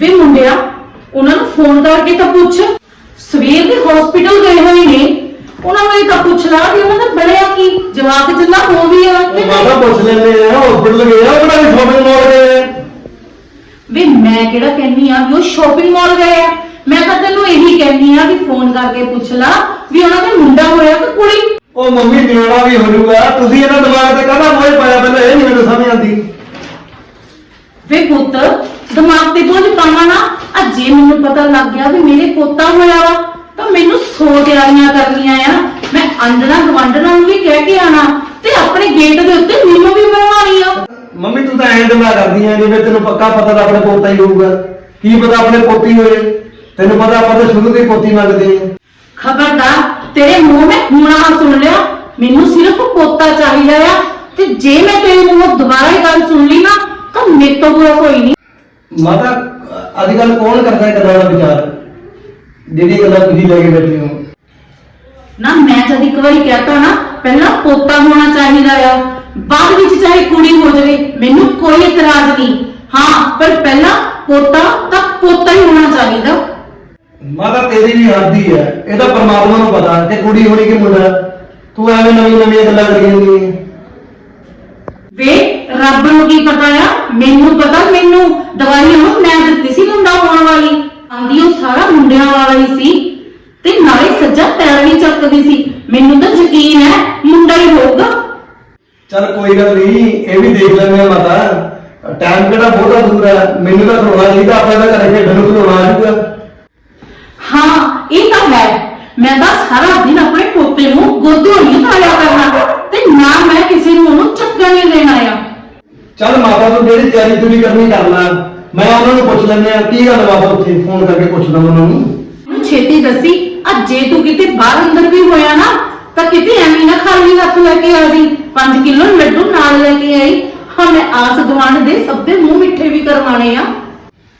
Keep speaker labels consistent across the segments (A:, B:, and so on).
A: ਵੇ ਮੁੰਡਿਆ ਉਹਨਾਂ ਨੂੰ ਫੋਨ ਕਰਕੇ ਤਾਂ ਪੁੱਛ। ਸਵੇਰ ਦੇ ਹਸਪੀਟਲ ਗਏ ਹੋਏ ਨੇ। ਉਹਨਾਂ ਨੂੰ ਇਹ ਤਾਂ ਪੁੱਛ ਲਾ ਵੀ ਉਹਨਾਂ ਦਾ ਬਣਿਆ ਕੀ? ਜਵਾਬ ਜਿੰਨਾ ਹੋ ਵੀ ਆ ਕਿ
B: ਉਹ ਮਾਤਾ ਪੁੱਛ ਲੈਂਦੇ ਆ ਹਸਪੀਟਲ ਗਏ ਆ ਉਹਨਾਂ ਦੀ ਸ਼ਾਪਿੰਗ ਮਾਲ ਗਏ ਆ।
A: ਵੇ ਮੈਂ ਕਿਹੜਾ ਕਹਿੰਨੀ ਆ ਵੀ ਉਹ ਸ਼ਾਪਿੰਗ ਮਾਲ ਗਏ ਆ? ਮੈਂ ਤਾਂ ਤੈਨੂੰ ਇਹੀ ਕਹਿੰਨੀ ਆ ਵੀ ਫੋਨ ਕਰਕੇ ਪੁੱਛ ਲਾ ਵੀ ਉਹਨਾਂ ਦਾ ਮੁੰਡਾ ਹੋਇਆ ਕਿ ਕੁੜੀ?
B: ਉਹ ਮੰਮੀ ਨਿਆਣਾ ਵੀ ਹੋ ਜਾਊਗਾ। ਤੁਸੀਂ ਇਹਨਾਂ ਦਿਮਾਗ ਤੇ ਕਾਹਦਾ ਮੋਹ ਪਾਇਆ ਪਹਿਲਾਂ? ਇਹ ਨਹੀਂ ਮੈਨੂੰ ਸਮਝ ਆਉਂਦੀ।
A: ਵੇ ਪੁੱਤ ਦਿਮਾਗ ਤੇ ਬੋਝ ਪਾਵਾਂ ਨਾ ਆ ਜੇ ਮੈਨੂੰ ਪਤਾ ਲੱਗ ਗਿਆ ਵੀ ਮੇਰੇ ਪੋਤਾ ਹੋਇਆ ਵਾ। ਤਾਂ ਮੈਨੂੰ ਸੌ ਤਿਆਰੀਆਂ ਕਰਨੀਆਂ ਆ। ਮੈਂ ਅੰਡਣਾ ਗਵੰਡਣਾ ਨੂੰ ਵੀ ਕਹਿ ਕੇ ਆਣਾ ਤੇ ਆਪਣੇ ਗੇਟ ਦੇ ਉੱਤੇ ਮੈਨੂੰ ਵੀ ਬਣਵਾਉਣੀ ਆ।
B: ਮੰਮੀ ਤੂੰ ਤਾਂ ਐਂ ਦਿਮਾਗ ਕਰਦੀ ਆਂ ਜਿਵੇਂ ਤੈਨੂੰ ਪੱਕਾ ਪਤਾ ਤਾਂ ਆਪਣੇ ਪੋਤਾ ਹੀ ਹੋਊਗਾ। ਕੀ ਪਤਾ ਆਪਣੇ ਪੋਤੀ ਹੋਏ। ਤੈਨੂੰ ਪਤਾ ਆਪਾਂ ਤਾਂ ਸ਼ੁਰੂ ਤੋਂ ਹੀ ਪੋਤੀ ਮੰਗਦੇ ਆਂ।
A: ਖਬਰਦਾਰ ਤੇਰੇ ਮੂੰਹ ਮੈਂ ਹੁਣਾ ਸੁਣ ਲਿਆ। ਮੈਨੂੰ ਸਿਰਫ ਪੋਤਾ ਚਾਹੀਦਾ ਆ। ਤੇ ਜੇ ਮੈਂ ਤੇਰੇ ਮੂੰਹੋਂ ਦੁਬਾਰਾ ਇਹ ਗੱਲ ਸੁਣ ਲਈ ਨਾ ਤਾਂ ਮੇਰੇ ਤੋਂ ਬੁਰਾ ਕੋਈ ਨਹੀਂ।
B: ਮਾਤਾ ਅੱਜ ਕੱਲ ਕੌਣ ਕਰਦਾ ਹੈ ਗੱਲਾਂ ਦਾ ਵਿਚਾਰ? ਜਿਹੜੀ ਗੱਲਾਂ ਤੁਸੀਂ ਲੈ ਕੇ ਬੈਠੇ ਹੋ।
A: ਨਾ ਮੈਂ ਜਦ ਇੱਕ ਵਾਰੀ ਕਹਤਾ ਨਾ ਪਹਿਲਾਂ ਪੋਤਾ ਹੋਣਾ ਚਾਹੀਦਾ ਆ। ਬਾਅਦ ਵਿੱਚ ਚਾਹੇ ਕੁੜੀ ਹੋ ਜਾਵੇ ਮੈਨੂੰ ਕੋਈ ਇਤਰਾਜ਼ ਨਹੀਂ। ਹਾਂ ਪਰ ਪਹਿਲਾਂ ਪੋਤਾ ਤਾਂ ਪੋਤਾ ਹੀ ਹੋਣਾ ਚਾਹੀਦਾ।
B: ਮਾਤਾ ਤੇਰੀ ਵੀ ਹੱਦੀ ਹੈ ਇਹ ਤਾਂ ਪਰਮਾਤਮਾ ਨੂੰ ਪਤਾ ਕਿ ਕੁੜੀ ਹੋਣੀ ਕਿ ਮੁੰਡਾ। ਤੂੰ ਐਵੇਂ ਨਵੀਂ ਨਵੀਆਂ ਗੱਲਾਂ ਕਰੀ। ਜਾਂਦੀ ਹੈ
A: ਵੇ ਰੱਬ ਨੂੰ ਕੀ ਪਤਾ ਆ? ਮੈਨੂੰ ਪਤਾ ਮੈਨੂੰ ਦਵਾਈ ਉਹਨੂੰ ਮੈਂ ਦਿੱਤੀ ਸੀ ਮੁੰਡਾ ਹੋਣ ਵਾਲੀ। ਆਂਦੀ ਉਹ ਸਾਰਾ ਮੁੰਡਿਆਂ ਵਾਲਾ ਹੀ ਸੀ। ਤੇ ਨਾਲੇ ਸੱਜਾ ਪੈਰ ਵੀ ਚੱਕਦੀ ਸੀ। ਮੈਨੂੰ ਤਾਂ ਯਕੀਨ ਹੈ ਮੁੰਡਾ ਹੀ ਹੋਊਗਾ।
B: ਚੱਲ ਕੋਈ ਗੱਲ ਨਹੀਂ ਇਹ ਵੀ ਦੇਖ ਲੈਂਦੇ ਆ ਮਾਤਾ। ਟਾਈਮ ਕਿਹੜਾ ਬਹੁਤਾ ਦੂਰ ਹੈ। ਮੈਨੂੰ ਤਾਂ ਖਲੋਣਾ ਚਾਹੀਦਾ ਆਪਾਂ ਤਾਂ ਘਰੇ ਖੇਡਣ ਨੂੰ ਆ ਜਾਊਗਾ
A: ਹਾਂ ਇਹ ਤਾਂ ਹੈ। ਮੈਂ ਤਾਂ ਸਾਰਾ ਦਿਨ ਆਪਣੇ ਪੋਤੇ ਨੂੰ ਗੋਦੋਂ ਨਹੀਂ ਉਠਾਇਆ ਕਰਨਾ। ਤੇ ਨਾ ਮੈਂ ਕਿਸੇ ਨੂੰ ਉਹਨੂੰ ਚੱਕਣ ਨਹੀਂ ਦੇਣਾ ਆ
B: ਚੱਲ ਮਾਤਾ ਤੂੰ ਜਿਹੜੀ ਤਿਆਰੀ ਤੁਰੀ ਕਰਨੀ ਕਰ ਲੈ। ਮੈਂ ਉਹਨਾਂ ਨੂੰ ਪੁੱਛ ਲੈਂਦੇ ਆ ਕੀ ਗੱਲ ਬਾਬਾ ਉੱਥੇ? ਫੋਨ ਕਰਕੇ ਪੁੱਛ ਲਾਂ ਉਹਨਾਂ ਨੂੰ।
A: ਉਹਨੂੰ ਛੇਤੀ ਦੱਸੀ ਅੱਜ ਜੇ ਤੂੰ ਕਿਤੇ ਬਾਹਰ ਅੰਦਰ ਵੀ ਹੋਇਆ ਨਾ ਤਾਂ ਕਿਤੇ ਐਵੇਂ ਨਾ ਖਾਲੀ ਹੱਥ ਲੈ ਕੇ ਆ ਜੀ। 5 ਕਿਲੋ ਲੱਡੂ ਨਾਲ ਲੈ ਕੇ ਆਈ। ਹਾਂ ਮੈਂ ਆਸ ਗਵਾਂਢ ਦੇ ਸਭ ਦੇ ਮੂੰਹ ਮਿੱਠੇ ਵੀ ਕਰਵਾਣੇ ਆ।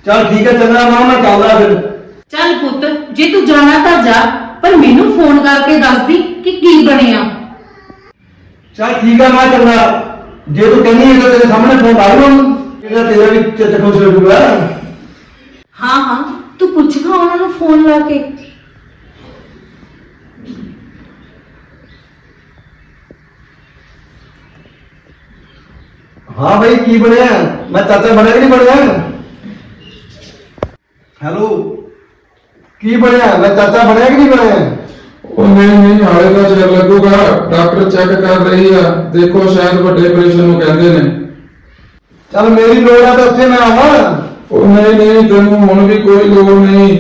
B: ਚੱਲ ਠੀਕ ਹੈ ਚੰਗਾ ਮਾਂ ਮੈਂ ਚੱਲਦਾ ਫਿਰ।
A: ਚੱਲ ਪੁੱਤ ਜੇ ਤੂੰ ਜਾਣਾ ਤਾਂ ਜਾ ਪਰ ਮੈਨੂੰ ਫੋਨ ਕਰਕੇ ਦੱਸ ਦੀ ਕਿ ਕੀ ਬਣਿਆ।
B: ਚੱਲ ਠੀਕ ਹੈ ਮੈਂ ਚੰਗਾ ਜੇ ਤੂੰ ਕਹਿੰਦੀ ਹੈ ਤਾਂ ਤੇਰੇ ਸਾਹਮਣੇ ਫੋਨ ਆ ਜਾਊਗਾ ਇਹਦਾ ਤੇਰਾ ਵੀ ਚਿੱਤ ਖੁਸ਼ ਹੋ ਜਾਊਗਾ।
A: ਹਾਂ ਹਾਂ ਤੂੰ ਪੁੱਛਗਾ ਉਹਨਾਂ ਨੂੰ ਫੋਨ ਲਾ ਕੇ।
B: ਹਾਂ ਭਾਈ ਕੀ ਬਣਿਆ? ਮੈਂ ਚਾਚਾ ਬਣਿਆ ਕਿ ਨਹੀਂ ਬਣਿਆ? ਹੈਲੋ ਕੀ ਬਣਿਆ? ਮੈਂ ਚਾਚਾ ਬਣਿਆ ਕਿ ਨਹੀਂ ਬਣਿਆ?
C: ਉਹ ਨਹੀਂ ਨਹੀਂ ਹਾਲੇ ਤਾਂ ਚਿਰ ਲੱਗੂਗਾ ਡਾਕਟਰ ਚੈੱਕ ਕਰ ਰਹੀ ਆ। ਦੇਖੋ ਸ਼ਾਇਦ ਵੱਡੇ ਆਪਰੇਸ਼ਨ ਨੂੰ ਕਹਿੰਦੇ ਨੇ।
B: ਚੱਲ ਮੇਰੀ ਲੋੜ ਆ ਤਾਂ ਉੱਥੇ ਮੈਂ ਆਵਾਂ।
C: ਉਹ ਨਹੀਂ ਨਹੀਂ ਤੈਨੂੰ ਹੁਣ ਵੀ ਕੋਈ ਲੋੜ ਨਹੀਂ।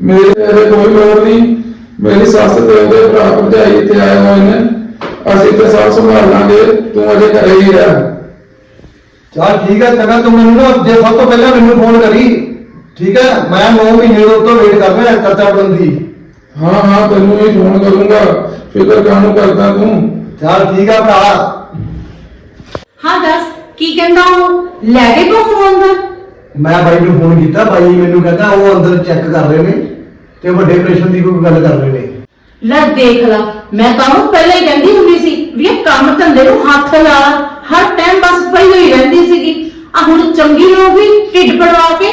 C: ਮੇਰੇ ਤੇਰੇ ਕੋਈ ਲੋੜ ਨਹੀਂ। ਮੇਰੀ ਸੱਸ ਤੇ ਉਹਦੇ ਭਰਾ ਭਰਜਾਈ ਇੱਥੇ ਆਏ ਹੋਏ ਨੇ। ਅਸੀਂ ਤੇ ਸਭ ਸੰਭਾਲ ਲਾਂਗੇ। ਤੂੰ ਅਜੇ ਘਰੇ ਹੀ ਰਹਿ।
B: ਚੱਲ ਠੀਕ ਹੈ ਚੰਗਾ ਤੂੰ ਮੈਨੂੰ ਨਾ ਜੇ ਸਭ ਤੋਂ ਪਹਿਲਾਂ ਮੈਨੂੰ ਫੋਨ ਕਰੀ। ਠੀਕ ਹੈ ਮੈਂ 9 ਮਹੀਨੇ ਤੋਂ ਵੇਟ ਕਰ ਰਿਹਾ ਚਾਚਾ ਬਣਨ ਦੀ।
C: ਹਾਂ ਹਾਂ ਤੈਨੂੰ ਹੀ ਫੋਨ ਕਰੂੰਗਾ। ਫਿਕਰ ਕਾਹਨੂੰ ਕਰਦਾ ਤੂੰ?
B: ਚੱਲ ਠੀਕ ਹੈ ਭਰਾ।
A: ਹਾਂ ਦੱਸ ਕੀ ਕਹਿੰਦਾ ਉਹ? ਲੈ ਕੇ ਕੋ ਫੋਨ ਦਾ
B: ਮੈਂ ਬਾਈ ਨੂੰ ਫੋਨ ਕੀਤਾ ਬਾਈ ਮੈਨੂੰ ਕਹਿੰਦਾ ਉਹ ਅੰਦਰ ਚੈੱਕ ਕਰ ਰਹੇ ਨੇ ਤੇ ਵੱਡੇ ਆਪਰੇਸ਼ਨ ਦੀ ਕੋਈ ਗੱਲ ਕਰ ਰਹੇ ਨੇ।
A: ਲੈ ਦੇਖ ਲਾ ਮੈਂ ਤਾਂ ਉਹ ਪਹਿਲਾਂ ਹੀ ਕਹਿੰਦੀ ਹੁੰਦੀ ਸੀ ਵੀ ਇਹ ਕੰਮ ਧੰਦੇ ਨੂੰ ਹੱਥ ਲਾ ਹਰ ਟਾਈਮ ਬਸ ਪਈ ਹੋਈ ਰਹਿੰਦੀ ਸੀਗੀ। ਆ ਹੁਣ ਚੰਗੀ ਹੋ ਗਈ ਢਿੱਡ ਪੜਵਾ ਕੇ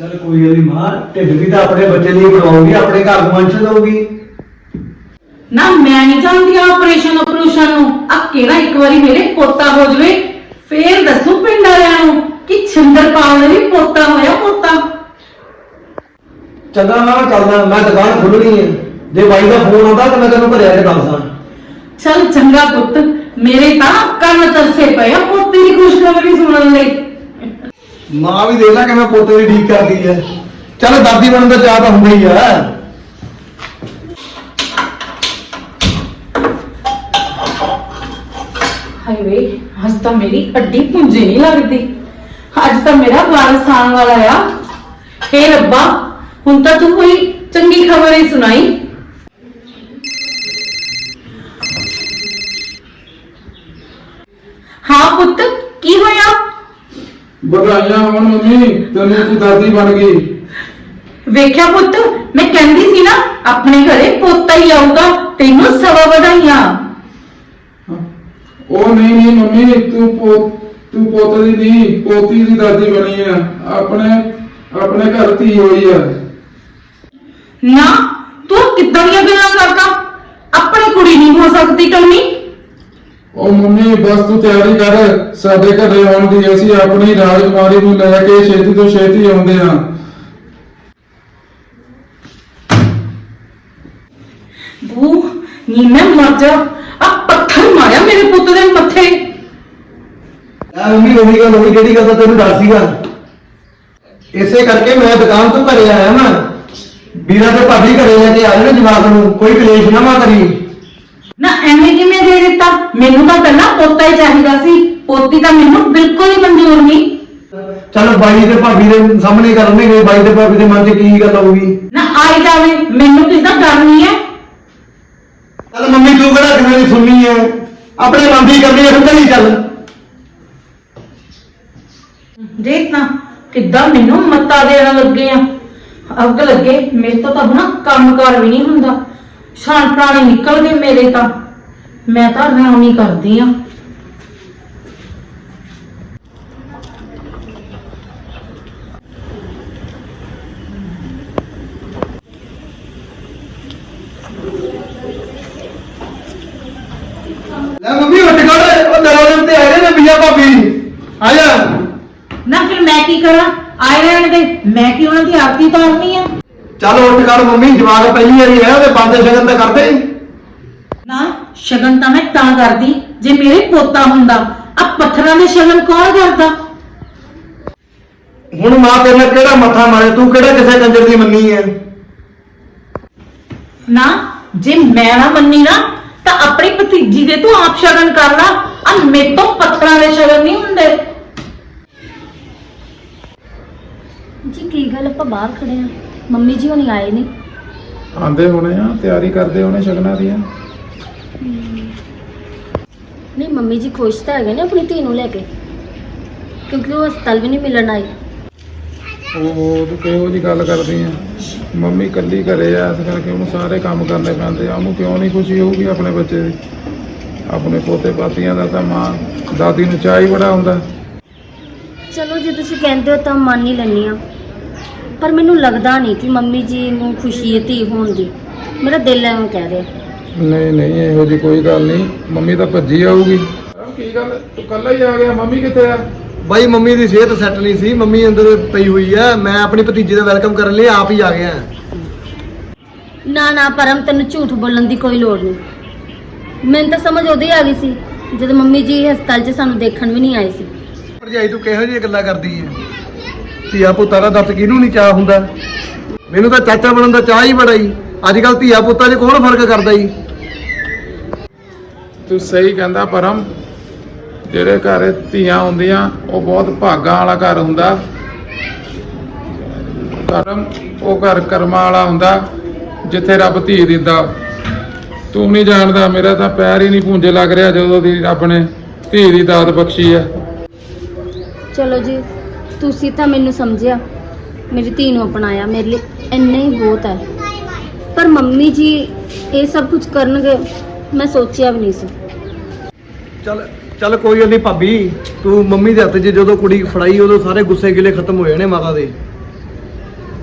B: ਚੱਲ ਕੋਈ ਨੀ ਮਾਂ ਢਿੱਡ ਵੀ ਤਾਂ ਆਪਣੇ ਬੱਚੇ ਲਈ ਬਣਾਉਗੀ ਆਪਣੇ ਘਰ ਨੂੰ ਅੰਸ਼ ਦਊਗੀ
A: ਨਾ ਮੈਂ ਨਹੀਂ ਚਾਹੁੰਦੀ ਆ ਆਪਰੇਸ਼ਨ ਆਪਰੇਸ਼ਨ ਨੂੰ। ਆ ਕਿਹੜਾ ਇੱਕ ਵਾਰੀ ਮੇਰੇ ਪੋਤਾ ਹੋ ਜਵੇ? ਫੇਰ ਦੱਸੂ ਪਿੰਡ ਵਾਲਿਆਂ ਨੂੰ ਕਿ ਛਿੰਦਰਪਾਲ ਨੇ ਵੀ ਪੋਤਾ ਹੋਇਆ ਪੋਤਾ।
B: ਚੰਗਾ ਮੈਂ ਚੱਲਦਾ ਮੈਂ ਦੁਕਾਨ ਖੁੱਲਣੀ ਹੈ ਜੇ ਬਾਈ ਦਾ ਫੋਨ ਆਉਂਦਾ ਤਾਂ ਮੈਂ ਤੈਨੂੰ ਘਰੇ ਆ ਕੇ ਦੱਸਦਾ
A: ਚੱਲ ਚੰਗਾ ਪੁੱਤ ਮੇਰੇ ਤਾਂ ਕੰਨ ਤਰਸੇ ਪਏ ਆ ਪੋਤੀ ਦੀ ਖੁਸ਼ਖਬਰੀ ਸੁਣਨ ਲਈ।
B: ਮਾਂ ਵੀ ਦੇਖ ਲੈ ਕਿਵੇਂ ਪੋਤੇ ਦੀ ਠੀਕ ਕਰਦੀ ਹੈ ਚੱਲ ਦਾਦੀ ਬਣਨ ਦਾ ਚਾਹ ਤਾਂ ਹੁੰਦਾ ਹੀ ਆ।
A: ਹਾਏ ਵੇ, ਅੱਜ ਤਾਂ ਮੇਰੀ ਅੱਡੀ ਪੁੰਜੀ ਨਹੀਂ ਲੱਗਦੀ। ਅੱਜ ਤਾਂ ਮੇਰਾ ਵਾਰਸ ਆਉਣ ਵਾਲਾ ਆ। ਹੇ ਰੱਬਾ, ਹੁਣ ਤਾਂ ਤੂੰ ਕੋਈ ਚੰਗੀ ਖਬਰ ਹੀ ਸੁਣਾਈ। ਹਾਂ ਪੁੱਤ, ਕੀ ਹੋਇਆ?
C: ਵਧਾਈਆਂ ਹੋਣ ਮੰਮੀ ਤੈਨੂੰ ਤੂੰ ਦਾਦੀ ਬਣ ਗਈ।
A: ਵੇਖਿਆ ਪੁੱਤ ਮੈਂ ਕਹਿੰਦੀ ਸੀ ਨਾ ਆਪਣੇ ਘਰੇ ਪੋਤਾ ਹੀ ਆਊਗਾ ਤੈਨੂੰ ਸਵਾ ਵਧਾਈਆਂ।
C: ਉਹ ਨਹੀਂ ਨਹੀਂ ਮੰਮੀ ਤੂੰ ਪੋ ਤੂੰ ਪੁੱਤ ਦੀ ਨਹੀਂ ਪੋਤੀ ਦੀ ਦਾਦੀ ਬਣੀ ਆ। ਆਪਣੇ ਆਪਣੇ ਘਰ ਧੀ ਹੋਈ ਆ।
A: ਨਾ ਤੂੰ ਕਿੱਦਾਂ ਦੀਆਂ ਗੱਲਾਂ ਕਰਦਾ? ਆਪਣੀ ਕੁੜੀ ਨਹੀਂ ਹੋ ਸਕਦੀ ਟੋਨੀ।
C: ਉਹ ਮੰਮੀ ਬਸ ਤੂੰ ਤਿਆਰੀ ਕਰ ਸਾਡੇ ਘਰੇ ਆਉਣ ਦੀ। ਅਸੀਂ ਆਪਣੀ ਰਾਜਕੁਮਾਰੀ ਨੂੰ ਲੈ ਕੇ ਛੇਤੀ ਤੋਂ ਛੇਤੀ ਆਉਂਦੇ ਹਾਂ।
A: ਬੂ ਨੀ ਮੈਂ ਮਰ ਜਾ। ਆ ਪੱਥਰ ਮਾਰਿਆ ਮੇਰੇ ਪੁੱਤ ਦੇ ਮੱਥੇ।
B: ਯਾ ਮੰਮੀ ਉਹੀ ਗੱਲ ਹੋਈ ਜਿਹੜੀ ਗੱਲ ਦਾ ਤੈਨੂੰ ਡਰ ਸੀਗਾ? ਇਸੇ ਕਰਕੇ ਮੈਂ ਦੁਕਾਨ ਤੋਂ ਘਰੇ ਆਇਆ ਨਾ। ਵੀਰਾ ਤੇ ਭਾਬੀ ਘਰੇ ਲੈ ਕੇ ਆਏ ਨਾ ਜਵਾਕ ਨੂੰ। ਕੋਈ ਕਲੇਸ਼ ਨਾ ਮਾ ਕਰੀ।
A: ਨਾ ਐਵੇਂ ਕਿਵੇਂ ਦੇ ਦਿੱਤਾ? ਮੈਨੂੰ ਤਾਂ ਪਹਿਲਾਂ ਪੋਤਾ ਹੀ ਚਾਹੀਦਾ ਸੀ। ਪੋਤੀ ਤਾਂ ਮੈਨੂੰ ਬਿਲਕੁਲ ਹੀ ਮਨਜ਼ੂਰ ਨਹੀਂ।
B: ਚੱਲ ਬਾਈ ਤੇ ਭਾਬੀ ਦੇ ਸਾਹਮਣੇ ਕਰਨੇ ਗਏ ਬਾਈ ਤੇ ਭਾਬੀ ਦੇ ਮਨ 'ਚ ਕੀ ਗੱਲ ਹੋਊਗੀ
A: ਨਾ ਆਈ ਜਾਵੇ ਮੈਨੂੰ ਕਿਸ ਦਾ ਡਰ ਨਹੀਂ ਹੈ।
B: ਚੱਲ ਮੰਮੀ ਤੂੰ ਕਿਹੜਾ ਕਿਸੇ ਦੀ ਸੁਣਨੀ ਹੈ? ਆਪਣੇ ਮਨ ਦੀ ਕਰਨੀ ਹੈ ਤੂੰ ਹੀ ਚੱਲ।
A: ਦੇਖ ਨਾ ਕਿੱਦਾਂ ਮੈਨੂੰ ਮੱਤਾ ਦੇਣ ਲੱਗੇ ਆ। ਅੱਗ ਲੱਗੇ ਮੇਰੇ ਤੋਂ ਤਾਂ ਨਾ ਕੰਮਕਾਰ ਵੀ ਨਹੀਂ ਹੁੰਦਾ। ਛਾਣ ਪ੍ਰਾਣੀ ਨਿਕਲ ਗਏ ਮੇਰੇ ਤਾਂ। ਮੈਂ ਤਾਂ ਆਰਾਮ ਹੀ ਕਰਦੀ ਆ।
B: ਲੈ ਮੰਮੀ ਉੱਠ ਖੜ ਉਹ ਦਰਵਾਜ਼ੇ ਤੇ ਆ ਗਏ ਨੇ ਬੀਆ ਭਾਬੀ। ਆ ਜਾ।
A: ਨਾ ਫਿਰ ਮੈਂ ਕੀ ਕਰਾਂ? ਆਏ ਰਹਿਣ ਦੇ। ਮੈਂ ਕੀ ਉਹਨਾਂ ਦੀ ਆਰਤੀ ਉਤਾਰਨੀ ਆ?
B: ਚੱਲ ਉੱਠ ਖੜ ਮੰਮੀ ਜਵਾਕ ਪਹਿਲੀ ਵਾਰੀ ਹੈ ਉਹਦੇ ਬੰਦੇ ਸ਼ਗਨ ਤਾਂ ਕਰਦੇ
A: ਨਾ ਸ਼ਗਨ ਤਾਂ ਮੈਂ ਤਾਂ ਕਰਦੀ ਜੇ ਮੇਰੇ ਪੋਤਾ ਹੁੰਦਾ ਆ ਪੱਥਰਾਂ ਦੇ ਸ਼ਗਨ ਕੌਣ ਕਰਦਾ?
B: ਹੁਣ ਮਾਂ ਤੇਰੇ ਨਾਲ ਕਿਹੜਾ ਮੱਥਾ ਮਾਰੇ ਤੂੰ ਕਿਹੜਾ ਕਿਸੇ ਕੰਜਰ ਦੀ ਮੰਨੀ ਹੈ
A: ਨਾ ਜੇ ਮੈਂ ਨਾ ਮੰਨੀ ਨਾ ਤਾਂ ਆਪਣੀ ਭਤੀਜੀ ਦੇ ਤੂੰ ਆਪ ਸ਼ਗਨ ਕਰ ਲਾ। ਆ ਮੇਰੇ ਤੋਂ ਪੱਥਰਾਂ ਦੇ ਸ਼ਗਨ ਨਹੀਂ ਹੁੰਦੇ।
D: ਜੀ ਕੀ ਗੱਲ ਆਪਾਂ ਬਾਹਰ ਖੜੇ ਆ? ਮੰਮੀ ਜੀ ਹੁਣੀ ਆਏ ਨੇ।
C: ਆਂਦੇ ਹੋਣੇ ਆ ਤਿਆਰੀ ਕਰਦੇ ਹੋਣੇ ਸ਼ਗਨਾਂ ਦੀਆਂ।
D: ਨਹੀਂ ਮੰਮੀ ਜੀ ਖੁਸ਼ ਤਾਂ ਹੈਗੇ ਨੇ ਆਪਣੀ ਧੀ ਨੂੰ ਲੈ ਕੇ ਕਿਉਂਕਿ ਉਹ ਹਸਪਤਾਲ ਵੀ ਨਹੀਂ ਮਿਲਣ ਆਈ
C: ਉਹ ਤੂੰ ਕਿਹੋ ਜੀ ਗੱਲ ਕਰਦੀ ਆ। ਮੰਮੀ ਕੱਲੀ ਘਰੇ ਆ ਇਸ ਕਰਕੇ ਉਹਨੂੰ ਸਾਰੇ ਕੰਮ ਕਰਨੇ ਪੈਂਦੇ ਆ। ਉਹਨੂੰ ਕਿਉਂ ਨਹੀਂ ਖੁਸ਼ੀ ਹੋਊਗੀ ਆਪਣੇ ਬੱਚੇ ਦੀ? ਆਪਣੇ ਪੋਤੇ ਪਾਤੀਆਂ ਦਾ ਤਾਂ ਮਾਂ ਦਾਦੀ ਨੂੰ ਚਾਹ ਹੀ ਬੜਾ ਹੁੰਦਾ।
D: ਚਲੋ ਜੇ ਤੁਸੀਂ ਕਹਿੰਦੇ ਹੋ ਤਾਂ ਮੰਨ ਹੀ ਲੈਂਦੀ ਆ ਪਰ ਮੈਨੂੰ ਲੱਗਦਾ ਨਹੀਂ ਕਿ ਮੰਮੀ ਜੀ ਨੂੰ ਖੁਸ਼ੀ ਹੈ ਧੀ ਹੋਣ ਦੀ। ਮੇਰਾ ਦਿਲ ਐਵੇਂ ਕਹਿ ਰਿਹਾ।
C: ਨਹੀਂ ਨਹੀਂ ਇਹੋ ਜੀ ਕੋਈ ਗੱਲ ਨਹੀਂ। ਮੰਮੀ ਤਾਂ ਭੱਜੀ ਆਊਗੀ। ਕੀ ਗੱਲ? ਤੂੰ ਕੱਲਾ ਹੀ ਆ ਗਿਆ। ਮੰਮੀ ਕਿੱਥੇ ਆ?
B: ਬਾਈ ਮੰਮੀ ਦੀ ਸਿਹਤ ਸੈੱਟ ਨਹੀਂ ਸੀ। ਮੰਮੀ ਅੰਦਰ ਪਈ ਹੋਈ ਹੈ ਮੈਂ ਆਪਣੀ ਭਤੀਜੀ ਦਾ ਵੈਲਕਮ ਕਰਨ ਲਈ ਆਪ ਹੀ ਆ ਗਿਆ।
D: ਨਾ ਨਾ ਪਰਮ ਤੈਨੂੰ ਝੂਠ ਬੋਲਣ ਦੀ ਕੋਈ ਲੋੜ ਨਹੀਂ। ਮੈਨੂੰ ਤਾਂ ਸਮਝ ਉਦੋਂ ਹੀ ਆ ਗਈ ਸੀ। ਜਦੋਂ ਮੰਮੀ ਜੀ ਹਸਪਤਾਲ 'ਚ ਸਾਨੂੰ ਦੇਖਣ ਵੀ ਨਹੀਂ ਆਏ ਸੀ।
B: ਭਰਜਾਈ ਤੂੰ ਕਿਹੋ ਜਿਹੀਆਂ ਗੱਲਾਂ ਕਰਦੀ ਹੈ ਧੀਆ ਪੁੱਤਾਂ ਦਾ ਦੱਸ ਕਿਹਨੂੰ ਨਹੀਂ ਚਾਹ ਹੁੰਦਾ? ਮੈਨੂੰ ਤਾਂ ਚਾਚਾ ਬਣਨ ਦਾ ਚਾਹ ਹੀ ਬੜਾ ਹੀ ਅੱਜ ਕੱਲ ਧੀਆ ਪੁੱਤਾਂ 'ਚ ਕੌਣ ਫ਼ਰਕ ਕਰਦਾ ਜੀ
C: ਤੂੰ ਸਹੀ ਕਹਿੰਦਾ ਪਰਮ। ਜਿਹੜੇ ਘਰ ਧੀਆਂ ਹੁੰਦੀਆਂ ਉਹ ਬਹੁਤ ਭਾਗਾਂ ਵਾਲਾ ਘਰ ਹੁੰਦਾ। ਕਰਮ ਉਹ ਘਰ ਕਰਮਾਂ ਵਾਲਾ ਹੁੰਦਾ ਜਿੱਥੇ ਰੱਬ ਧੀ ਦਿੰਦਾ। ਤੂੰ ਨਹੀਂ ਜਾਣਦਾ ਮੇਰਾ ਤਾਂ ਪੈਰ ਹੀ ਨਹੀਂ ਪੂੰਝੇ ਲੱਗ ਰਿਹਾ ਜਦੋਂ ਦੀ ਰੱਬ ਨੇ ਧੀ ਦੀ ਦਾਤ ਬਖਸ਼ੀ ਹੈ
D: ਚਲੋ ਜੀ ਤੁਸੀਂ ਤਾਂ ਮੈਨੂੰ ਸਮਝਿਆ। ਮੇਰੀ ਧੀ ਨੂੰ ਅਪਣਾਇਆ। ਮੇਰੇ ਲਈ ਇੰਨਾ ਹੀ ਬਹੁਤ ਹੈ। ਪਰ ਮੰਮੀ ਜੀ ਇਹ ਸਭ ਕੁਝ ਕਰਨਗੇ, ਮੈਂ ਸੋਚਿਆ ਵੀ ਨਹੀਂ ਸੀ।
B: ਚੱਲ ਚੱਲ ਕੋਈ ਗੱਲ ਨਹੀਂ ਭਾਬੀ। ਤੂੰ ਮੰਮੀ ਦੇ ਹੱਥ 'ਚ ਜਦੋਂ ਕੁੜੀ ਫੜਾਈ, ਉਦੋਂ ਸਾਰੇ ਗੁੱਸੇ ਗਿਲੇ ਖਤਮ ਹੋ ਜਾਣੇ ਮਾਤਾ ਦੇ।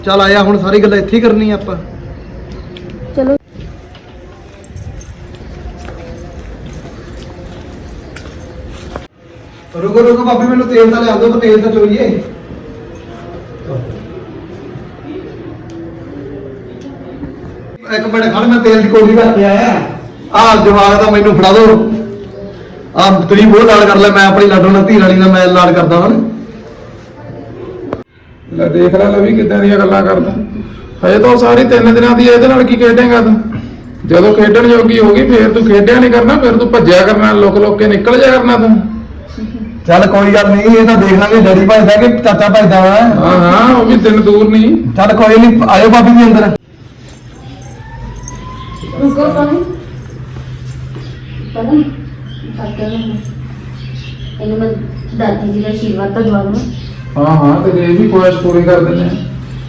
B: ਚੱਲ ਆਇਆ ਹੁਣ, ਸਾਰੀ ਗੱਲਾਂ ਇੱਥੇ ਹੀ ਕਰਨੀ ਆਪਾਂ। ਰੁਕੋ ਰੁਕੋ ਭਾਬੀ, ਮੈਨੂੰ ਤੇਲ ਤਾਂ ਲਿਆ ਦਿਓ ਤੇਲ ਤਾਂ ਚੋਈਏ ਇੱਕ ਮਿੰਟ ਖੜ, ਮੈਂ ਤੇਲ ਦੀ ਕੋਲੀ ਰੱਖ ਆਇਆ। ਆ ਜਵਾਗ ਦਾ ਮੈਨੂੰ ਫੜਾ ਦਿਓ ਆ ਤੁਸੀਂ ਬਹੁਤ ਲਾਡ ਕਰ ਲੈ ਮੈਂ ਆਪਣੀ ਲਾਡੋ ਨਾਲ ਧੀ ਰਾਣੀ ਨਾਲ ਮੈਂ ਲਾਡ ਕਰਦਾ ਹਾਂ
C: ਲੈ ਦੇਖ ਲੈ ਲਵੀ ਕਿੱਦਾਂ ਦੀਆਂ ਗੱਲਾਂ ਕਰਦਾ। ਹਜੇ ਤਾਂ ਉਹ ਸਾਰੀ ਤਿੰਨ ਦਿਨਾਂ ਦੀ ਇਹਦੇ ਨਾਲ ਕੀ ਖੇਡੇਂਗਾ ਤੂੰ? ਜਦੋਂ ਖੇਡਣ ਜੋਗੀ ਹੋ ਗਈ ਫੇਰ ਤੂੰ ਖੇਡਿਆ ਨਹੀਂ ਕਰਨਾ, ਫੇਰ ਤੂੰ ਭੱਜਿਆ ਕਰਨਾ ਲੋਕ ਲੁਕ ਕੇ ਨਿਕਲ ਜਾ ਕਰਨਾ ਤੂੰ।
B: ਚੱਲ ਕੋਈ ਗੱਲ ਨਹੀਂ ਇਹ ਤਾਂ ਦੇਖ ਲਾਂਗੇ ਡੈਡੀ ਭਜਦਾ ਕਿ ਚਾਚਾ ਭਜਦਾ ਵਾ
C: ਹਾਂ। ਹਾਂ ਉਹ ਵੀ ਦਿਨ ਦੂਰ ਨਹੀਂ।
B: ਚੱਲ ਕੋਈ ਨਹੀਂ ਆਇਓ ਭਾਬੀ ਜੀ ਅੰਦਰ।
D: ਰੁਕੋ ਪਾਣੀ ਪਰਮ ਇਹਨੂੰ ਮੈਂ ਦਾਦੀ ਜੀ ਦਾ ਆਸ਼ੀਰਵਾਦ ਤਾਂ ਦਵਾ ਦਵਾਂ।
C: ਹਾਂ ਹਾਂ ਤੇ ਇਹ ਵੀ ਖੁਆਇਸ਼ ਪੂਰੀ ਕਰ ਦਿੰਦੇ ਆ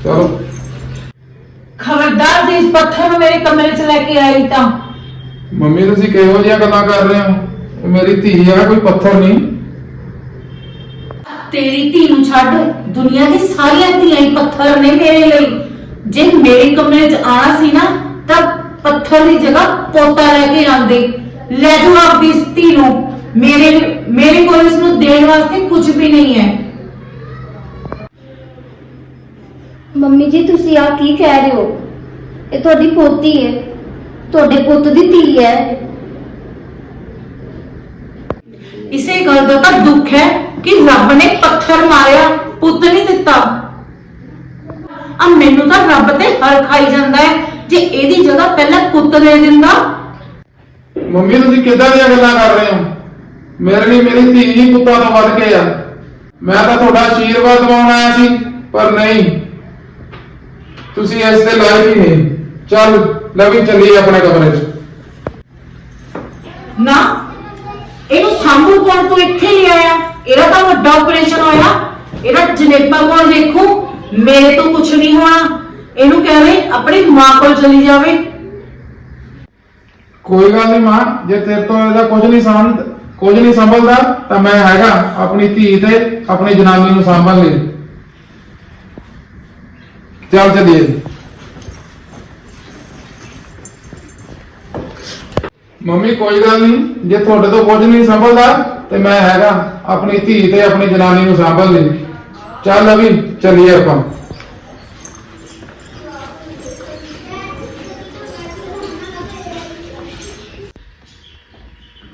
C: ਚਲੋ।
A: ਖਬਰਦਾਰ ਜੇ ਇਸ ਪੱਥਰ ਨੂੰ ਮੇਰੇ ਕਮਰੇ 'ਚ ਲੈ ਕੇ ਆਈ ਤਾਂ।
C: ਮੰਮੀ ਤੁਸੀਂ ਕਿਹੋ ਜਿਹੀਆਂ ਗੱਲਾਂ ਕਰ ਰਹੇ ਹੋ? ਉਹ ਮੇਰੀ ਧੀ ਆ ਕੋਈ ਪੱਥਰ ਨਹੀਂ।
A: ਤੇਰੀ ਧੀ ਨੂੰ ਛੱਡ। ਦੁਨੀਆ ਦੀ ਸਾਰੀਆਂ ਧੀਆਂ ਹੀ ਪੱਥਰ ਨੇ ਮੇਰੇ ਲਈ। ਜੇ ਮੇਰੇ ਕਮਰੇ 'ਚ ਆਣਾ ਸੀ ਨਾ ਤਾਂ ਪੱਥਰ ਦੀ ਜਗ੍ਹਾ ਪੋਤਾ ਲੈ ਕੇ ਆਂਦੇ ਲੈ ਜਾਓ ਆਪਦੀ ਇਸ ਧੀ ਨੂੰ। ਮੇਰੇ ਮੇਰੇ ਕੋਲ ਇਸ ਨੂੰ ਦੇਣ ਵਾਸਤੇ ਕੁਝ ਵੀ ਨਹੀਂ ਹੈ।
D: ਮੰਮੀ ਜੀ ਤੁਸੀਂ ਆ ਕੀ ਕਹਿ ਰਹੇ ਹੋ? ਇਹ ਤੁਹਾਡੀ ਪੋਤੀ ਹੈ। ਤੁਹਾਡੇ ਪੁੱਤ ਦੀ ਧੀ ਹੈ।
A: ਇਸੇ ਗੱਲ ਦਾ ਤਾਂ ਦੁੱਖ ਹੈ। ਕਿ ਰੱਬ ਨੇ ਪੱਥਰ ਮਾਰਿਆ ਪੁੱਤ ਨਹੀਂ ਦਿੱਤਾ। ਆ ਮੈਨੂੰ ਤਾਂ ਰੱਬ ਤੇ ਹਰ ਖਾਈ ਜਾਂਦਾ ਹੈ ਜੇ ਇਹਦੀ ਜਗ੍ਹਾ ਪਹਿਲਾਂ ਪੁੱਤ ਦੇ ਦਿੰਦਾ।
C: ਮੰਮੀ ਤੁਸੀਂ ਕਿੱਦਾਂ ਦੀਆਂ ਗੱਲਾਂ ਕਰ ਰਹੇ ਹੋ? ਮੇਰੇ ਲਈ ਮੇਰੀ ਧੀ ਹੀ ਪੁੱਤਾਂ ਤੋਂ ਵੱਧ ਕੇ ਆ। ਮੈਂ ਤਾਂ ਤੁਹਾਡਾ ਆਸ਼ੀਰਵਾਦ ਦਿਵਾਉਣ ਆਇਆ ਸੀ ਪਰ ਨਹੀਂ। ਤੁਸੀਂ ਇਸ ਦੇ ਲਾਇਕ ਹੀ ਨਹੀਂ। ਚੱਲ ਲਵੀ ਚੱਲੀਏ ਆਪਣੇ ਕਮਰੇ 'ਚ।
A: ਨਾ ਇਹਨੂੰ ਸਾਂਭੂ ਕੋਣ? ਤੋਂ ਇੱਥੇ ਹੀ ਆਇਆ। ਇਹਦਾ ਤਾਂ ਵੱਡਾ ਆਪਰੇਸ਼ਨ ਹੋਇਆ। ਇਹਦਾ ਜਨੇਪਾ ਕੋਣ ਦੇਖੂ, ਮੇਰੇ ਤੋਂ ਕੁਝ ਨਹੀਂ ਹੋਣਾ। ਇਹਨੂੰ ਕਹਵੇ ਆਪਣੀ ਮਾਂ ਕੋਲ ਚਲੀ ਜਾਵੇ।
C: ਕੋਈ ਗੱਲ ਨਹੀਂ ਮਾਂ, ਜੇ ਤੇਰੇ ਤੋਂ ਇਹਦਾ ਕੁਝ ਨਹੀਂ ਸਾਂਭ ਕੁਝ ਨਹੀਂ ਸੰਭਲਦਾ, ਤਾਂ ਮੈਂ ਹੈਗਾ, ਆਪਣੀ ਧੀ ਤੇ ਆਪਣੀ ਜਨਾਨੀ ਨੂੰ ਸਾਂਭਣ ਲਈ। ਚੱਲ ਚੱਲੀਏ। ਮੰਮੀ, ਕੋਈ ਗੱਲ ਨਹੀਂ, ਜੇ ਤੁਹਾਡੇ ਤੋਂ ਕੁਝ ਨਹੀਂ ਸੰਭਲਦਾ, ਤੇ ਮੈਂ ਹੈਗਾ। ਆਪਣੀ ਧੀ ਤੇ ਆਪਣੀ ਜਨਾਨੀ ਨੂੰ ਸਾਂਭਣ ਲਈ। ਚੱਲ ਅਭੀ ਚੱਲੀਏ ਆਪਾਂ।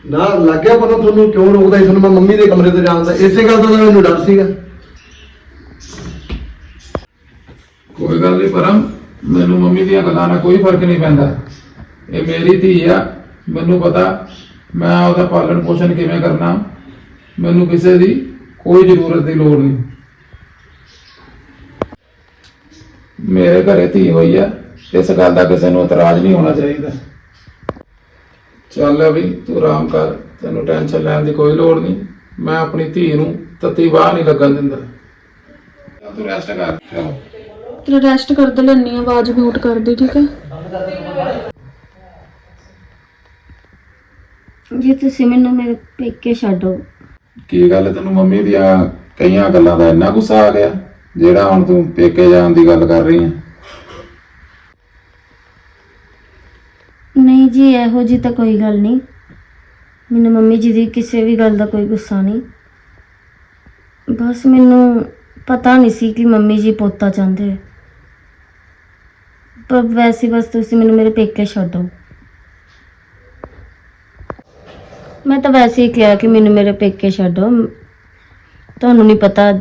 B: ਨਾ ਲੱਗਿਆ ਪਤਾ ਤੁਹਾਨੂੰ ਕਿਉਂ ਰੋਕਦਾ ਸੀ? ਤੁਹਾਨੂੰ ਮੈਂ ਮੰਮੀ ਦੇ ਕਮਰੇ ਤੇ ਜਾਣ ਦਾ। ਇਸੇ ਗੱਲ ਦਾ ਤਾਂ ਮੈਨੂੰ ਡਰ ਸੀਗਾ।
C: ਕੋਈ ਗੱਲ ਨਹੀਂ ਪਰਮ ਮੈਨੂੰ ਮੰਮੀ ਦੀਆਂ ਗੱਲਾਂ ਨਾਲ ਕੋਈ ਫ਼ਰਕ ਨਹੀਂ ਪੈਂਦਾ। ਇਹ ਮੇਰੀ ਧੀ ਆ ਮੈਨੂੰ ਪਤਾ ਮੈਂ ਉਹਦਾ ਪਾਲਣ ਪੋਸ਼ਣ ਕਿਵੇਂ ਕਰਨਾ। ਮੈਨੂੰ ਕਿਸੇ ਦੀ ਕੋਈ ਜ਼ਰੂਰਤ ਦੀ ਲੋੜ ਨਹੀਂ। ਮੇਰੇ ਘਰੇ ਧੀ ਹੋਈ ਆ ਇਸ ਗੱਲ ਦਾ ਕਿਸੇ ਨੂੰ ਇਤਰਾਜ਼ ਨਹੀਂ ਹੋਣਾ ਚਾਹੀਦਾ। ਚੱਲ ਵੀ ਤੂੰ ਆਰਾਮ ਕਰ ਤੈਨੂੰ ਟੈਨਸ਼ਨ ਲੈਣ ਦੀ ਕੋਈ ਲੋੜ ਨਹੀਂ। ਮੈਂ ਆਪਣੀ ਧੀ ਨੂੰ ਤੱਤੀ ਬਾਹ ਨਹੀਂ ਲੱਗਣ ਦਿੰਦਾ। ਤੂੰ ਰੈਸਟ ਕਰ ਚਲੋ।
E: ਤੇਰਾ ਰੈਸਟ ਕਰਦੇ ਲੈਣੀ ਆਵਾਜ਼ ਮਿਊਟ ਕਰ ਦੇ ਠੀਕ ਹੈ
D: ਜੇ ਤੁਸੀਂ ਮੈਨੂੰ ਮੇਰੇ ਪੇਕੇ ਛੱਡੋ
C: ਕੀ ਗੱਲ ਤੈਨੂੰ ਮੰਮੀ ਦੀਆਂ ਕਈਆਂ ਗੱਲਾਂ ਦਾ ਇੰਨਾ ਗੁੱਸਾ ਆ ਗਿਆ, ਜਿਹੜਾ ਹੁਣ ਤੂੰ ਪੇਕੇ ਜਾਣ ਦੀ ਗੱਲ ਕਰ ਰਹੀ ਹੈ
D: ਨਹੀਂ ਜੀ, ਇਹੋ ਜੀ ਤਾਂ ਕੋਈ ਗੱਲ ਨਹੀਂ। ਮੈਨੂੰ ਮੰਮੀ ਜੀ ਦੀ ਕਿਸੇ ਵੀ ਗੱਲ ਦਾ ਕੋਈ ਗੁੱਸਾ ਨਹੀਂ। ਬਸ ਮੈਨੂੰ ਪਤਾ ਨਹੀਂ ਸੀ ਕਿ ਮੰਮੀ ਜੀ ਪੋਤਾ ਚਾਹੁੰਦੇ ਪਰ ਵੈਸੇ ਬਸ ਤੁਸੀਂ ਮੈਨੂੰ ਮੇਰੇ ਪੇਕੇ ਛੱਡੋ। ਮੈਂ ਤਾਂ ਵੈਸੇ ਹੀ ਕਿਹਾ ਕਿ ਮੈਨੂੰ ਮੇਰੇ ਪੇਕੇ ਛੱਡੋ। ਤੁਹਾਨੂੰ ਨਹੀਂ ਪਤਾ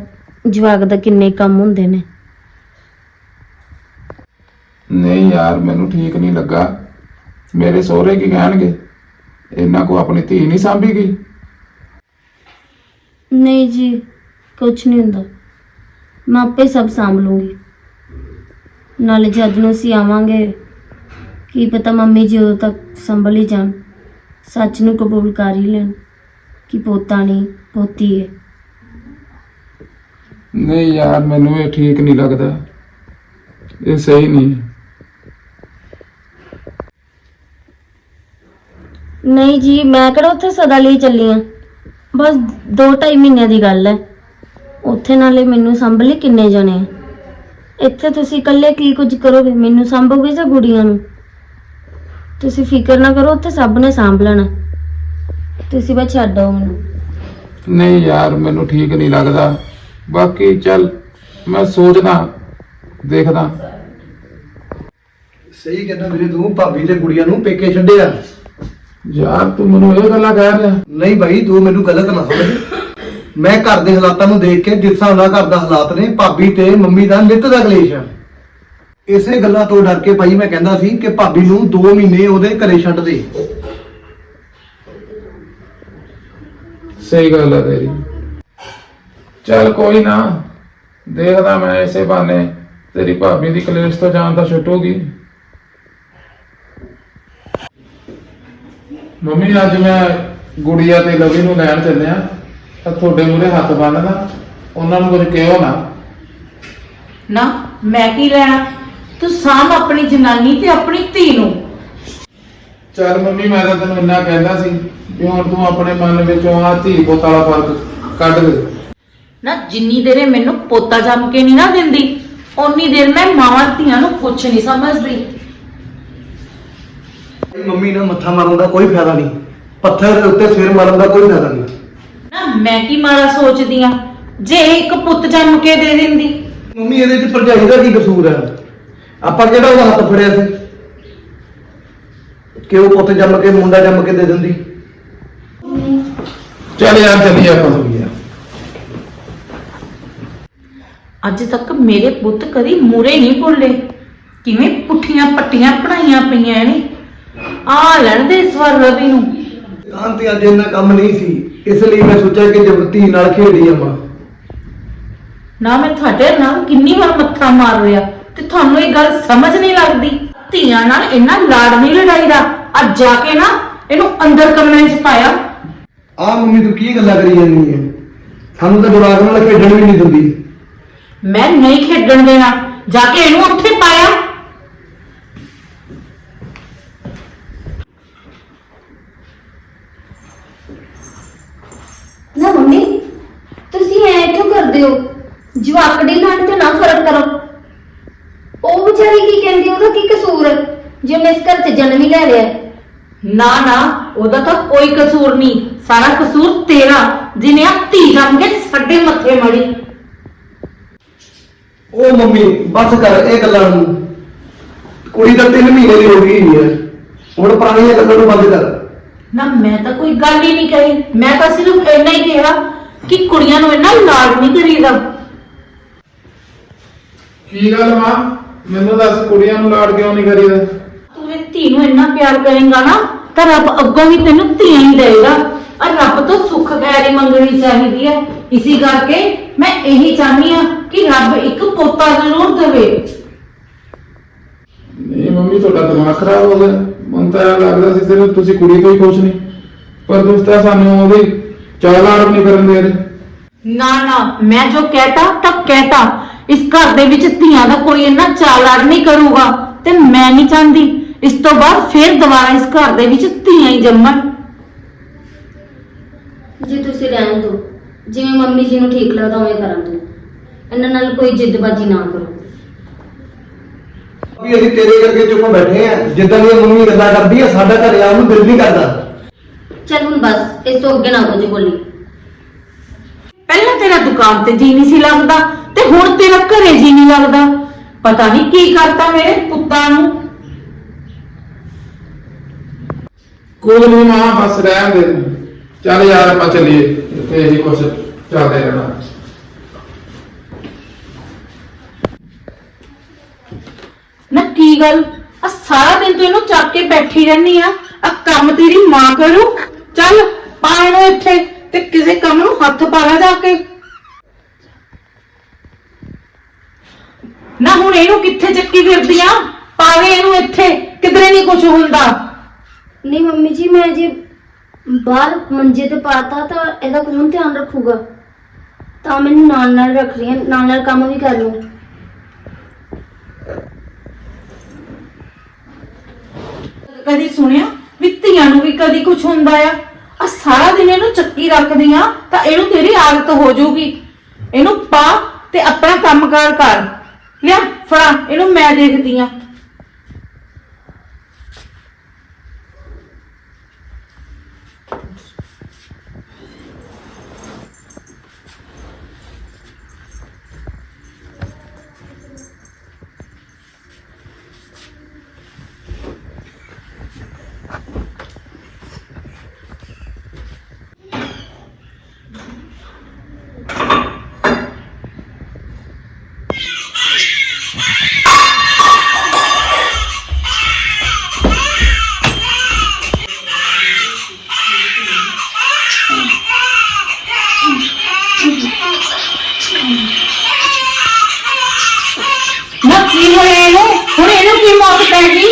D: ਜਵਾਕ ਦਾ ਕਿੰਨੇ ਕੰਮ ਹੁੰਦੇ ਨੇ।
C: ਨਹੀਂ ਯਾਰ ਮੈਨੂੰ ਠੀਕ ਨਹੀਂ ਲੱਗਾ। ਮੇਰੇ ਸਹੁਰੇ ਕੀ ਕਹਿਣਗੇ? ਇਹਨਾਂ ਕੋ ਆਪਣੀ ਧੀ ਨਹੀਂ ਸਾਂਭੀ ਗਈ।
D: ਨਹੀਂ ਜੀ ਕੁਝ ਨਹੀਂ ਹੁੰਦਾ। ਮੈਂ ਆਪੇ ਸਭ ਸਾਂਭ ਲੂੰਗੀ। ਨਾਲੇ ਜਦ ਨੂੰ ਅਸੀਂ ਆਵਾਂਗੇ ਕੀ ਪਤਾ ਮੰਮੀ ਜੀ ਉਦੋਂ ਤੱਕ ਸੰਭਲ ਹੀ ਜਾਣ। ਸੱਚ ਨੂੰ ਕਬੂਲ ਕਰ ਹੀ ਲੈਣ ਕਿ ਪੋਤਾ ਨਹੀਂ ਪੋਤੀ ਹੈ।
C: ਨਹੀਂ ਯਾਰ ਮੈਨੂੰ ਇਹ ਠੀਕ ਨਹੀਂ ਲੱਗਦਾ। ਇਹ ਸਹੀ ਨਹੀਂ।
D: ਨਹੀਂ ਜੀ ਮੈਂ ਕਿਹੜਾ ਉੱਥੇ ਸਦਾ ਲਈ ਚੱਲੀ ਆ? ਬਸ 2.5 ਮਹੀਨਿਆਂ ਦੀ ਗੱਲ ਹੈ। ਉੱਥੇ ਨਾਲੇ ਮੈਨੂੰ ਸੰਭਲੇ ਕਿੰਨੇ ਜਣੇ ਆ? ਇੱਥੇ ਤੁਸੀਂ ਇਕੱਲੇ ਕੀ ਕੁਝ ਕਰੋਗੇ? ਮੈਨੂੰ ਸੰਭੋਗੇ ਜਾਂ ਗੁੜੀਆਂ ਨੂੰ? ਤੁਸੀਂ ਫਿਕਰ ਨਾ ਕਰੋ ਉੱਥੇ ਸਭ ਨੇ ਸੰਭ ਲੈਣਾ। ਤੁਸੀਂ ਬਸ ਛੱਡੋ ਮੈਨੂੰ।
C: ਨਹੀਂ ਯਾਰ ਮੈਨੂੰ ਠੀਕ ਨਹੀਂ ਲੱਗਦਾ। ਬਾਕੀ ਚੱਲ ਮੈਂ ਸੋਚਦਾ ਦੇਖਦਾ।
B: ਸਹੀ ਕਹਿੰਦਾ ਵੀਰੇ ਤੂੰ ਭਾਬੀ ਤੇ ਕੁੜੀਆਂ ਨੂੰ ਪੇਕੇ ਛੱਡਿਆ।
C: ਯਾਰ ਤੂੰ ਮੈਨੂੰ ਇਹ ਗੱਲਾਂ ਕਹਿ ਰਿਹਾ।
B: ਨਹੀਂ ਭਾਈ ਤੂੰ ਮੈਨੂੰ ਗਲਤ ਨਾ ਸਮਝ। ਮੈਂ ਘਰ ਦੇ ਹਾਲਾਤਾਂ ਨੂੰ ਦੇਖ ਕੇ ਜਿਸ ਹਿਸਾਬ ਨਾਲ ਘਰ ਦਾ ਹਾਲਾਤ ਨੇ ਭਾਬੀ ਤੇ ਮੰਮੀ ਦਾ ਨਿੱਤ ਦਾ ਕਲੇਸ਼ ਆ। ਇਸੇ ਗੱਲਾਂ ਤੋਂ ਡਰ ਕੇ ਭਾਈ ਮੈਂ ਕਹਿੰਦਾ ਸੀ ਕਿ ਭਾਬੀ ਨੂੰ 2 ਮਹੀਨੇ ਉਹਦੇ ਘਰੇ ਛੱਡ ਦੇ।
C: ਸਹੀ ਗੱਲ ਹੈ ਤੇਰੀ। ਚੱਲ ਕੋਈ ਨਾ ਦੇਖਦਾ ਮੈਂ ਇਸੇ ਬਹਾਨੇ ਤੇਰੀ ਭਾਬੀ ਦੀ ਕਲੇਸ਼ ਤੋਂ ਜਾਣ ਤਾਂ ਛੁੱਟੂਗੀ। ਮੰਮੀ ਅੱਜ ਮੈਂ ਗੁੜੀਆ ਤੇ ਲਵੀ ਨੂੰ ਲੈਣ ਚੱਲਿਆ। ਤਾਂ ਤੁਹਾਡੇ ਮੂਹਰੇ ਹੱਥ ਬੰਨਦਾ ਉਹਨਾਂ ਨੂੰ ਕੁਝ ਕਿਹੋ ਨਾ।
A: ਨਾ ਮੈਂ ਕੀ ਲੈਣਾ? ਤੂੰ ਸਾਂਭ ਆਪਣੀ ਜਨਾਨੀ ਤੇ ਆਪਣੀ ਧੀ ਨੂੰ।
C: ਚੱਲ ਮੰਮੀ ਮੈਂ ਤਾਂ ਤੈਨੂੰ ਇੰਨਾ ਕਹਿੰਦਾ ਸੀ ਵੀ ਹੁਣ ਤੂੰ ਆਪਣੇ ਮਨ ਵਿੱਚੋਂ ਆ ਧੀ ਪੁੱਤ ਵਾਲਾ ਫ਼ਰਕ ਕੱਢ ਦੇ।
A: ਨਾ ਜਿੰਨੀ ਦੇਰ ਮੈਨੂੰ ਪੋਤਾ ਜੰਮ ਕੇ ਨਹੀਂ ਨਾ ਦਿੰਦੀ ਓਨੀ ਦੇਰ ਮੈਂ ਮਾਵਾਂ ਧੀਆਂ ਨੂੰ ਕੁਛ ਨਹੀਂ ਸਮਝਦੀ।
B: ਮੰਮੀ ਨਾਲ ਮੱਥਾ ਮਾਰਨ ਦਾ ਕੋਈ ਫਾਇਦਾ ਨਹੀਂ। ਪੱਥਰ ਦੇ ਉੱਤੇ ਸਿਰ ਮਾਰਨ ਦਾ ਕੋਈ ਫਾਇਦਾ ਨਹੀਂ।
A: ਨਾ ਮੈਂ ਕੀ ਮਾੜਾ ਸੋਚਦੀ ਆ? ਜੇ ਇੱਕ ਪੁੱਤ ਜੰਮ ਕੇ ਦੇ ਦਿੰਦੀ।
B: ਮੰਮੀ ਇਹਦੇ ਚ ਭਰਜਾਈ ਦਾ ਕੀ ਕਸੂਰ ਹੈ? ਆਪਾਂ ਕਿਹੜਾ ਉਹਦਾ ਹੱਥ ਫੜਿਆ ਸੀ? ਕਿ ਉਹ ਪੁੱਤ ਜੰਮ ਕੇ ਮੁੰਡਾ ਜੰਮ ਕੇ ਦੇ ਦਿੰਦੀ?
C: ਚੱਲ ਯਾਰ ਚੱਲੀਏ ਆਪਾਂ।
A: ਅੱਜ ਤੱਕ ਮੇਰੇ ਪੁੱਤ ਕਦੀ ਮੂਰੇ ਨਹੀਂ ਬੋਲੇ। ਕਿਵੇਂ ਪੁੱਠੀਆਂ ਪੱਟੀਆਂ ਪੜਾਈਆਂ ਪਈਆਂ ਨੇ। ਆ ਲੈਣ ਦੇ ਇਸ ਵਾਰ ਰਵੀ ਨੂੰ।
B: ਦੁਕਾਨ ਤੇ ਅੱਜ ਇੰਨਾ ਕੰਮ ਨਹੀਂ ਸੀ? ਇਸ ਲਈ ਮੈਂ ਸੋਚਿਆ ਕਿ ਜਬਰਤੀ ਨਾਲ ਖੇਡੀ ਜਾਵਾਂ
A: ਨਾ ਮੈਂ ਤੁਹਾਡੇ ਨਾਲ ਕਿੰਨੀ ਵਾਰ ਮੱਥਾ ਮਾਰ ਲਿਆ ਤੇ ਤੁਹਾਨੂੰ ਇਹ ਗੱਲ ਸਮਝ ਨਹੀਂ ਲੱਗਦੀ। ਧੀਆਂ ਨਾਲ ਇੰਨਾ ਲਾੜ ਨਹੀਂ ਲੜਾਈਦਾ। ਅੱਜ ਜਾ ਕੇ ਨਾ ਇਹਨੂੰ ਅੰਦਰ ਕਮਰੇ 'ਚ ਪਾਇਆ।
B: ਆਹ ਮੰਮੀ ਤੂੰ ਕੀ ਗੱਲਾਂ ਕਰੀ ਜਾਂਦੀ ਹੈ ਸਾਨੂੰ ਤਾਂ ਜਵਾਕ ਨਾਲ ਖੇਡਣ ਵੀ ਨਹੀਂ ਦਿੰਦੀ।
A: ਮੈਂ ਨਹੀਂ ਖੇਡਣ ਦੇਣਾ। ਜਾ ਕੇ ਇਹਨੂੰ ਉੱਥੇ ਪਾਇਆ।
D: ਨਾ ਮੰਮੀ ਤੁਸੀਂ ਐ ਕਿਉਂ ਕਰਦੇ ਹੋ? ਜਵਾਕੜੀ ਨਾਲ ਤੇ ਨਾ ਫ਼ਰਕ ਕਰੋ। ਉਹ ਵਿਚਾਰੀ ਕੀ ਕਹਿੰਦੀ ਉਹਦਾ ਕੀ ਕਸੂਰ? ਹੈ ਜੇ ਉਹਨੇ ਇਸ ਘਰ 'ਚ ਜਨਮ ਹੀ ਲੈ ਲਿਆ। ਹੈ?
A: ਨਾ ਨਾ ਉਹਦਾ ਤਾਂ ਕੋਈ ਕਸੂਰ ਨਹੀਂ। ਸਾਰਾ ਕਸੂਰ ਤੇਰਾ ਜਿਹਨੇ ਆ ਧੀ ਜੰਮ ਕੇ ਸਾਡੇ ਮੱਥੇ ਮੜੀ।
B: ਉਹ ਮੰਮੀ ਬਸ ਕਰ ਇਹ ਗੱਲਾਂ ਨੂੰ। ਕੁੜੀ ਤਾਂ 3 ਮਹੀਨੇ ਦੀ ਹੋ ਗਈ ਹੈ। ਹੁਣ ਪੁਰਾਣੀਆਂ ਗੱਲਾਂ ਨੂੰ ਬੰਦ ਕਰ।
A: ਨਾ ਮੈਂ ਤਾਂ ਕੋਈ ਗੱਲ ਹੀ ਨਹੀਂ ਕਹੀ। ਮੈਂ ਤਾਂ ਸਿਰਫ ਇੰਨਾ ਹੀ ਕਿਹਾ ਕਿ ਕੁੜੀਆਂ ਨੂੰ ਇੰਨਾ ਲਾਡ ਨਹੀਂ ਕਰੀਦਾ।
C: ਕੀ ਗੱਲ ਮਾਂ? ਮੈਨੂੰ ਦੱਸ ਕੁੜੀਆਂ ਨੂੰ ਲਾੜ ਕਿਉਂ ਨਹੀਂ ਕਰੀਦਾ?
A: ਤੂੰ ਇਹ ਧੀ ਨੂੰ ਇੰਨਾ ਪਿਆਰ ਕਰੇਂਗਾ ਨਾ ਤਾਂ ਰੱਬ ਅੱਗੋਂ ਵੀ ਤੈਨੂੰ ਧੀਆਂ ਹੀ ਦੇਵੇਗਾ। ਔਰ ਰੱਬ ਤੋਂ ਸੁੱਖ ਖੈਰੀ ਮੰਗਣੀ ਚਾਹੀਦੀ ਹੈ ਇਸੇ ਕਰਕੇ ਮੈਂ ਇਹੀ ਚਾਹਨੀ ਆ ਕਿ ਰੱਬ ਇੱਕ ਪੋਤਾ ਜ਼ਰੂਰ ਦੇਵੇ।
C: ਨਹੀਂ ਮੰਮੀ ਤੁਹਾਡਾ ਦਿਮਾਗ ਖਰਾਬ ਹੋ ਗਿਆ। ਮੈਨੂੰ ਤਾਂ ਐਂ ਲੱਗਦਾ ਸੀ ਸਿਰਫ ਤੁਸੀਂ ਕੁੜੀ ਹੀ ਖੁਸ਼ ਨਹੀਂ। ਪਰ ਤੁਸੀਂ ਤਾਂ ਸਾਨੂੰ ਉਹਦੀ ਚਾਲ ਆੜ ਨਹੀਂ ਕਰਨ ਦੇ ਰਹੇ।
A: ਨਾ ਨਾ ਮੈਂ ਜੋ ਕਹਿਤਾ ਤਾਂ ਕਹਿਤਾ। ਇਸ ਘਰ ਦੇ ਵਿੱਚ ਧੀਆਂ ਦਾ ਕੋਈ ਇੰਨਾ ਚਾਲਾੜ ਨਹੀਂ ਕਰੂਗਾ ਤੇ ਮੈਂ ਨਹੀਂ ਚਾਹੁੰਦੀ। ਇਸ ਤੋਂ ਬਾਅਦ ਫੇਰ ਦੁਬਾਰਾ ਇਸ ਘਰ ਦੇ ਵਿੱਚ ਧੀਆਂ ਹੀ ਜੰਮਣ।
D: ਜੀ ਤੁਸੀਂ ਰਹਿਣ ਦਿਓ ਜਿਵੇਂ ਮੰਮੀ ਜੀ ਨੂੰ ਠੀਕ ਲੱਗਦਾ ਉਵੇਂ ਕਰਨ ਦਿਓ ਇਹਨਾਂ ਨਾਲ ਕੋਈ ਜਿੱਦਬਾਜ਼ੀ ਨਾ ਕਰੋ।
B: ਵੀ ਅਸੀਂ ਤੇਰੇ ਕਰਕੇ ਚੁੱਪ ਬੈਠੇ ਆ। ਜਿੱਦਾਂ ਦੀ ਇਹ ਮੰਮੀ ਗੱਲਾਂ ਕਰਦੀ ਆ ਸਾਡਾ ਘਰ ਆਉਣ ਨੂੰ ਦਿਲ ਨਹੀਂ ਕਰਦਾ।
D: ਚੱਲ ਹੁਣ ਬਸ ਇਸ ਤੋਂ ਅੱਗੇ ਨਾ ਕੁਝ ਬੋਲੀ।
A: ਪਹਿਲਾਂ ਤੇਰਾ ਦੁਕਾਨ ਤੇ ਜੀ ਨਹੀਂ ਸੀ ਲੱਗਦਾ। ਤੇ ਹੁਣ ਤੇਰਾ ਘਰੇ ਜੀ ਨਹੀਂ ਲੱਗਦਾ। ਪਤਾ ਨਹੀਂ ਕੀ ਕਰਤਾ ਮੇਰੇ ਪੁੱਤਾਂ ਨੂੰ।
C: ਕੋਈ ਨਹੀਂ ਮਾਂ ਬਸ ਰਹਿਣ ਦੇ। ਤੂੰ। ਚੱਲ ਯਾਰ ਆਪਾਂ ਚੱਲੀਏ। ਇੱਥੇ ਇਹੀ ਕੁਛ ਚੱਲਦੇ ਰਹਿਣਾ।
A: ਨਾ ਕੀ ਗੱਲ? ਆ ਸਾਰਾ ਦਿਨ ਤੂੰ ਇਹਨੂੰ ਚੱਕ ਕੇ ਬੈਠੀ ਰਹਿਨੀ ਆ। ਆ ਕੰਮ ਤੇਰੀ ਮਾਂ ਕਰੂ। ਚੱਲ ਪਾ ਇਹਨੂੰ ਇੱਥੇ ਤੇ ਕਿਸੇ ਕੰਮ ਨੂੰ ਹੱਥ ਪਾ ਲੈ ਜਾ ਕੇ। ਨਾ ਹੁਣ ਇਹਨੂੰ ਕਿੱਥੇ ਚੱਕੀ ਫਿਰਦੀ ਆ? ਪਾਵੇ ਇਹਨੂੰ ਇੱਥੇ ਕਿਧਰੇ ਨਹੀਂ ਕੁਝ ਹੁੰਦਾ।
D: ਨਹੀਂ ਮੰਮੀ ਜੀ ਮੈਂ ਜੇ ਬਾਹਰ ਮੰਜੇ ਤੇ ਪਾਤਾ ਤਾਂ ਇਹਦਾ ਕੌਣ ਧਿਆਨ ਰੱਖੂਗਾ। ਤਾਂ ਮੈਨੂੰ ਨਾਲ ਨਾਲ ਰੱਖ ਰਹੀ ਹਾਂ ਨਾਲ ਨਾਲ ਕੰਮ ਵੀ ਕਰ ਲੂੰ
A: ਕਦੀ ਸੁਣਿਆ ਵੀ ਧੀਆਂ ਨੂੰ ਵੀ ਕਦੀ ਕੁਝ ਹੁੰਦਾ ਆ? ਆ ਸਾਰਾ ਦਿਨ ਇਹਨੂੰ ਚੱਕੀ ਰੱਖਦੀ ਆ ਤਾਂ ਇਹਨੂੰ ਤੇਰੀ ਆਦਤ ਹੋ ਜਾਊਗੀ। ਇਹਨੂੰ ਪਾ ਤੇ ਆਪਣਾ ਕੰਮਕਾਰ ਕਰ। ਲਿਆ ਫੜਾ ਇਹਨੂੰ ਮੈਂ ਦੇਖਦੀ ਆ ਨਾ ਕੀ ਹੋਇਆ ਇਹਨੂੰ ਹੁਣ ਇਹਨੂੰ ਕੀ ਮੌਤ ਪੈ ਗਈ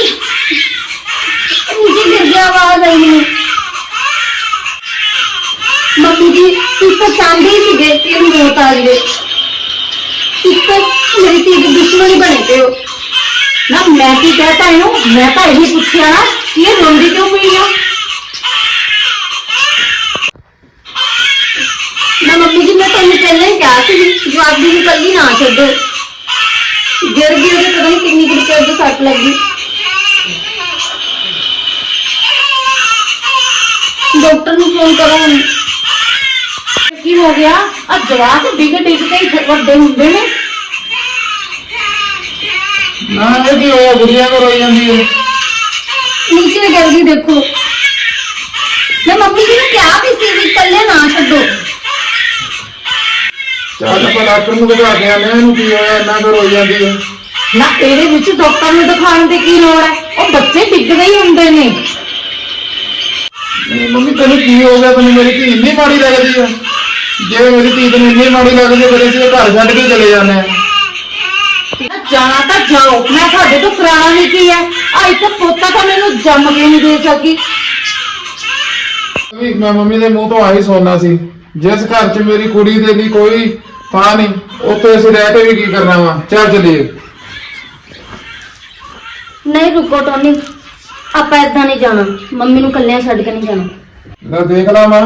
D: ਨੀਚੇ ਗਿਰ ਗਿਆ ਆਵਾਜ਼ ਆਈ ਮੈਨੂੰ ਮੰਮੀ ਜੀ ਤੁਸੀਂ ਤਾਂ ਚਾਹੁੰਦੇ ਹੀ ਸੀਗੇ ਕਿ ਇਹ ਮੌਤ ਆ ਜਾਵੇ ਤੁਸੀਂ ਤਾਂ ਮੇਰੀ ਧੀ ਦੇ ਦੁਸ਼ਮਣ ਹੀ ਬਣੇ ਪਏ ਹੋ
A: ਨਾ ਮੈਂ ਕੀ ਕਹਤਾ ਇਹਨੂੰ ਮੈਂ ਤਾਂ ਇਹੀ ਪੁੱਛਿਆ ਨਾ ਕਿ ਇਹ ਰੋਂਦੀ ਕਿਉਂ ਪਈ ਆ
D: ਨਾ ਮੰਮੀ ਜੀ ਮੈਂ ਤੁਹਾਨੂੰ ਪਹਿਲਾਂ ਹੀ ਕਿਹਾ ਸੀ ਦਾਦੀ ਨੂੰ ਕੱਲੀ ਨਾ ਛੱਡੋ ਗਿਰ ਗਈ ਉਹਦੇ ਪਤਾ ਨਹੀਂ ਕਿੰਨੀ ਕੁ ਚਿਰ ਦੀ ਸੱਟ ਲੱਗੀ ਡਾਕਟਰ ਨੂੰ ਫੋਨ ਕਰੋ ਹੁਣ
A: ਕੀ ਹੋ ਗਿਆ? ਆ ਜਵਾਕ ਡਿੱਗ ਡਿੱਗ ਕੇ ਹੀ ਵੱਡੇ ਹੁੰਦੇ ਨੇ।
C: ਨਾ ਇਹ ਕੀ ਹੋਇਆ ਗੁੜੀਆ ਕੋ ਰੋਈ ਜਾਂਦੀ ਹੈ।
D: ਨੀਚੇ ਗਿਰ ਗਈ ਦੇਖੋ। ਮੈਂ ਮੰਮੀ ਜੀ ਨੂੰ ਕਿਹਾ ਵੀ ਸੀ ਵੀ ਕੱਲੇ ਨਾ ਛੱਡੋ।
C: ਚੱਲ ਆਪਾਂ ਡਾਕਟਰ ਨੂੰ ਦਿਖਾ ਕੇ ਆਨੇ ਇਹਨੂੰ ਕੀ ਹੋਇਆ ਇੰਨਾ ਕੁ ਰੋਈ ਜਾਂਦੀ ਹੈ।
A: ਨਾ ਇਹਦੇ ਵਿੱਚ ਡਾਕਟਰ ਨੂੰ ਦਿਖਾਉਣ ਦੀ ਕੀ ਲੋੜ ਹੈ? ਉਹ ਬੱਚੇ ਡਿੱਗਦੇ ਹੀ ਹੁੰਦੇ ਨੇ।
C: ਨਹੀਂ ਮੰਮੀ ਤੈਨੂੰ ਕੀ ਹੋ ਗਿਆ? ਤੈਨੂੰ ਮੇਰੀ ਧੀ ਇੰਨੀ ਮਾੜੀ ਲੱਗਦੀ ਆ ਜੇ ਮੇਰੀ ਧੀ ਤੈਨੂੰ ਇੰਨੀ ਮਾੜੀ ਲੱਗਦੀ ਫਿਰ ਅਸੀਂ ਇਹ ਘਰ ਛੱਡ ਕੇ ਚਲੇ ਜਾਂਦੇ ਆ
A: ਜਾਣਾ ਤਾਂ ਜਾਓ ਮੈਂ ਤੁਹਾਡੇ ਤੋਂ ਕਰਾਣਾ ਨਹੀਂ ਕੀ ਹੈ? ਆ ਇੱਕ ਪੋਤਾ ਤਾਂ ਮੈਨੂੰ ਜੰਮ ਕੇ ਨਹੀਂ ਦੇ ਸਕੀ।
C: ਵੀ ਮੈਂ ਮੰਮੀ ਦੇ ਮੂੰਹ ਤੋਂ ਆਹੀ ਸੁਣਨਾ ਸੀ ਜਿਸ ਘਰ 'ਚ ਮੇਰੀ ਕੁੜੀ ਦੇ ਲਈ ਕੋਈ ਥਾਂ ਨਹੀਂ ਉੱਥੇ ਅਸੀਂ ਰਹਿ ਕੇ ਵੀ ਕੀ ਕਰਨਾ ਵਾ? ਚੱਲ ਚਲੀਏ।
D: ਨਹੀਂ ਰੁਕੋ ਟੋਨੀ ਆਪਾਂ ਏਦਾਂ ਨਹੀਂ ਜਾਣਾ ਮੰਮੀ ਨੂੰ ਕੱਲਿਆਂ ਛੱਡ ਕੇ ਨਹੀਂ ਜਾਣਾ।
C: ਲੈ ਦੇਖ ਲਾ ਮਾਂ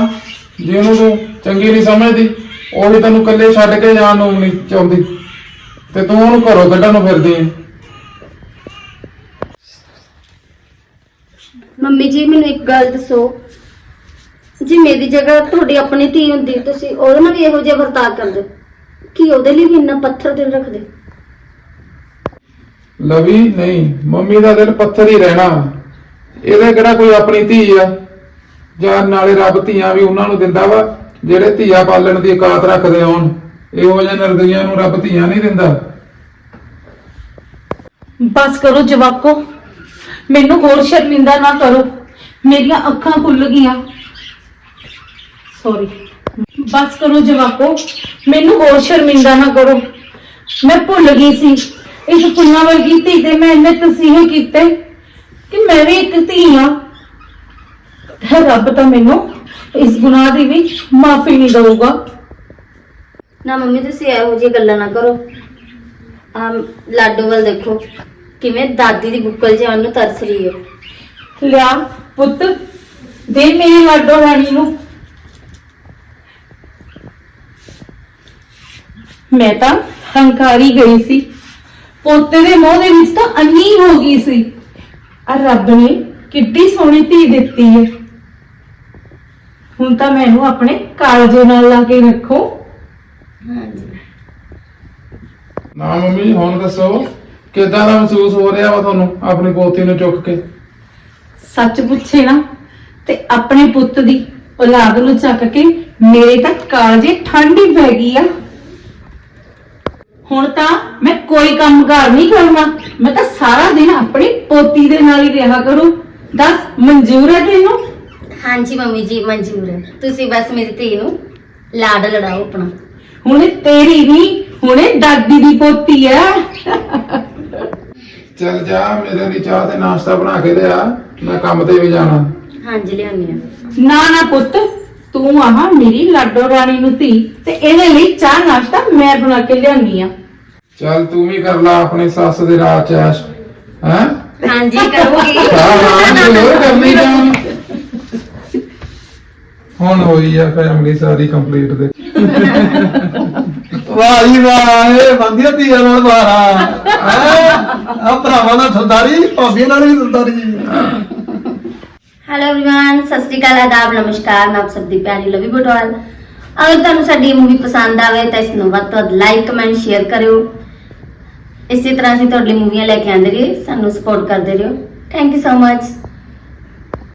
C: ਜੇ ਉਹਨੂੰ ਤੂੰ ਚੰਗੀ ਨਹੀਂ ਸਮਝਦੀ ਉਹੀ ਤੈਨੂੰ ਇਕੱਲੇ ਛੱਡ ਕੇ ਜਾਣ ਨੂੰ ਨਹੀਂ ਚਾਹੁੰਦੀ। ਤੇ ਤੂੰ ਉਹਨੂੰ ਘਰੋਂ ਕੱਢਣ ਨੂੰ ਫਿਰਦੀ ਹੈ
D: ਮੰਮੀ ਜੀ ਮੈਨੂੰ ਇੱਕ ਗੱਲ ਦੱਸੋ। ਜੇ ਮੇਰੀ ਜਗ੍ਹਾ ਤੁਹਾਡੀ ਆਪਣੀ ਧੀ ਹੁੰਦੀ ਤੁਸੀਂ ਉਹਦੇ ਨਾਲ ਵੀ ਇਹੋ ਜਿਹਾ ਵਰਤਾਅ ਕਰਦੇ। ਕੀ ਉਹਦੇ ਲਈ ਵੀ ਇੰਨਾ ਪੱਥਰ ਦਿਲ ਰੱਖਦੇ?
C: ਲਵੀ ਨਹੀਂ ਮੰਮੀ ਦਾ ਦਿਲ ਪੱਥਰ ਹੀ ਰਹਿਣਾ। ਇਹਦੇ ਕਿਹੜਾ ਕੋਈ ਆਪਣੀ ਧੀ ਆ? ਜਾਂ ਨਾਲੇ ਰੱਬ ਧੀਆਂ ਵੀ ਉਹਨਾਂ ਨੂੰ ਦਿੰਦਾ ਵਾ, ਜਿਹੜੇ ਧੀਆ ਪਾਲਣ ਦੀ ਔਕਾਤ ਰੱਖਦੇ ਹੋਣ, ਇਹੋ ਜਿਹੇ ਨਿਰਦਈਆਂ ਨੂੰ ਰੱਬ ਧੀਆਂ ਨਹੀਂ ਦਿੰਦਾ।
A: ਬਸ ਕਰੋ ਜਵਾਕੋ, ਮੈਨੂੰ ਹੋਰ ਸ਼ਰਮਿੰਦਾ ਨਾ ਕਰੋ, ਮੇਰੀਆਂ ਅੱਖਾਂ ਖੁੱਲ ਗਈਆਂ। ਸੌਰੀ ਬਸ ਕਰੋ ਜਵਾਕੋ, ਮੈਨੂੰ ਹੋਰ ਸ਼ਰਮਿੰਦਾ ਨਾ ਕਰੋ। ਮੈਂ ਭੁੱਲ ਗਈ ਸੀ, ਇਸ ਫੁੱਲਾਂ ਵਰਗੀ ਧੀ ਤੇ ਮੈਂ ਇੰਨੇ ਤਸੀਹੇ ਕੀਤੇ ਕਿ ਮੈਂ ਵੀ ਇੱਕ ਧੀ ਆ ਤੇ ਰੱਬ ਤਾਂ ਮੈਨੂੰ ਇਸ ਗੁਨਾਹ ਦੀ ਵੀ ਮਾਫੀ ਨਹੀਂ ਦਊਗਾ।
D: ਨਾ ਮੰਮੀ ਤੁਸੀਂ ਇਹੋ ਜਿਹੀ ਗੱਲਾਂ ਨਾ ਕਰੋ। ਆ ਲਾਡੋ ਵੱਲ ਦੇਖੋ ਕਿਵੇਂ ਦਾਦੀ ਦੀ ਬੁੱਕਲ ਆਉਣ ਨੂੰ ਤਰਸ ਰਹੀ ਹੈ।
A: ਲਿਆ ਪੁੱਤ ਦੇ ਮੇਰੀ ਲਾਡੋ ਰਾਣੀ ਨੂੰ। ਮੈਂ ਤਾਂ ਹੰਕਾਰੀ ਗਈ ਸੀ। ਪੋਤੇ ਦੇ ਮੋਹ ਦੇ ਵਿੱਚ ਤਾਂ ਅੰਨੀ ਹੋ ਗਈ ਸੀ। ਆ ਰੱਬ ਨੇ ਕਿੱਡੀ ਸੋਹਣੀ ਧੀ ਦਿੱਤੀ ਹੈ। ਹੁਣ ਤਾਂ ਮੈਨੂੰ ਆਪਣੇ ਕਾਲਜੇ ਨਾਲ ਲਾ ਕੇ ਰੱਖੋ।
D: ਹਾਂਜੀ।
C: ਨਾ ਮੰਮੀ ਹੁਣ ਦੱਸੋ ਕਿਦਾਂ ਦਾ ਮਹਿਸੂਸ ਹੋ ਰਿਹਾ ਵਾ ਤੁਹਾਨੂੰ ਆਪਣੀ ਪੋਤੀ ਨੂੰ ਚੁੱਕ ਕੇ?
A: ਸੱਚ ਪੁੱਛੇ ਨਾ ਤੇ ਆਪਣੇ ਪੁੱਤ ਦੀ ਔਲਾਦ ਨੂੰ ਚੱਕ ਕੇ ਮੇਰੇ ਤਾਂ ਕਾਲਜੇ ਠੰਡੀ ਪੈ ਗਈ ਆ। ਹੁਣ ਤਾਂ ਮੈਂ ਕੋਈ ਕੰਮ ਕਾਰ ਨਹੀਂ ਕਰਨਾ। ਮੈਂ ਤਾਂ ਸਾਰਾ ਦਿਨ ਆਪਣੀ ਪੋਤੀ ਦੇ ਨਾਲ ਹੀ ਰਿਹਾ ਕਰੂੰ। ਦੱਸ ਮਨਜ਼ੂਰ ਹੈ ਤੈਨੂੰ?
D: ਹਾਂਜੀ ਮੰਮੀ ਜੀ ਮਨਜ਼ੂਰ ਹੈ। ਤੁਸੀਂ ਬਸ ਮੇਰੀ ਧੀ ਨੂੰ ਲਾਡ ਲੜਾਓ ਆਪਣਾ।
A: ਹੁਣ ਤੇਰੀ ਨਹੀਂ ਹੁਣੇ ਦਾਦੀ ਦੀ ਪੋਤੀ ਆ
C: ਚੱਲ ਜਾ ਮੇਰੇ ਲਈ ਚਾਹ ਤੇ ਨਾਸ਼ਤਾ ਬਣਾ ਕੇ ਲਿਆ। ਮੈਂ ਕੰਮ ਤੇ ਵੀ ਜਾਣਾ।
D: ਹਾਂਜੀ ਲਿਆਉਂਦੀ ਹਾਂ।
A: ਨਾ ਨਾ ਪੁੱਤ ਤੂੰ ਆਹ ਮੇਰੀ ਲਾਡੋ ਰਾਣੀ ਨੂੰ ਧੀ ਤੇ ਇਹਦੇ ਲਈ ਚਾਹ ਨਾਸ਼ਤਾ ਮੈਂ ਬਣਾ ਕੇ ਲਿਆਉਣੀ ਆ
C: ਚੱਲ ਤੂੰ ਵੀ ਕਰ ਲਾ ਆਪਣੀ ਸੱਸ ਦੇ ਰਾਜ ਚ ਐਸ਼ ਹੈ?
D: ਹਾਂਜੀ ਕਰੂੰਗੀ।
C: ਹਾਂ ਹਾਂ ਹੋਰ ਕਰਨੀ ਜਾਣ ਹੁਣ ਹੋਈ ਆ ਫੈਮਿਲੀ ਸਾਰੀ ਕੰਪਲੀਟ ਦੇ
B: ਵਾਹ ਜੀ ਵਾਹ ਇਹ ਬੰਦੀਆਂ ਧੀਆਂ ਨਾਲ ਬਾਰਾ ਆ ਭਰਾਵਾਂ ਨਾਲ ਸਰਦਾਰੀ ਭਾਬੀਆਂ ਨਾਲ ਵੀ ਸਰਦਾਰੀ
D: ਹੈਲੋ एवरीवन ਸਤਿ ਸ੍ਰੀ ਅਕਾਲ ਆਦਾਬ ਨਮਸਕਾਰ ਮੈਂ ਆਪ ਸਭ ਦੀ ਪਿਆਰੀ ਲਵੀ ਬਟਵਾਲ ਅਗਰ ਤੁਹਾਨੂੰ ਸਾਡੀ ਮੂਵੀ ਪਸੰਦ ਆਵੇ ਤਾਂ ਇਸ ਨੂੰ ਵੱਧ ਤੋਂ ਵੱਧ ਲਾਈਕ ਕਮੈਂਟ ਸ਼ੇਅਰ ਕਰਿਓ ਇਸੇ ਤਰ੍ਹਾਂ ਅਸੀਂ ਤੁਹਾਡੇ ਲਈ ਮੂਵੀਆਂ ਲੈ ਕੇ ਆਉਂਦੇ ਰਹੀਏ ਸਾਨੂੰ ਸਪੋਰਟ ਕਰਦੇ ਰਹੋ ਥੈਂਕ ਯੂ ਸੋ ਮਚ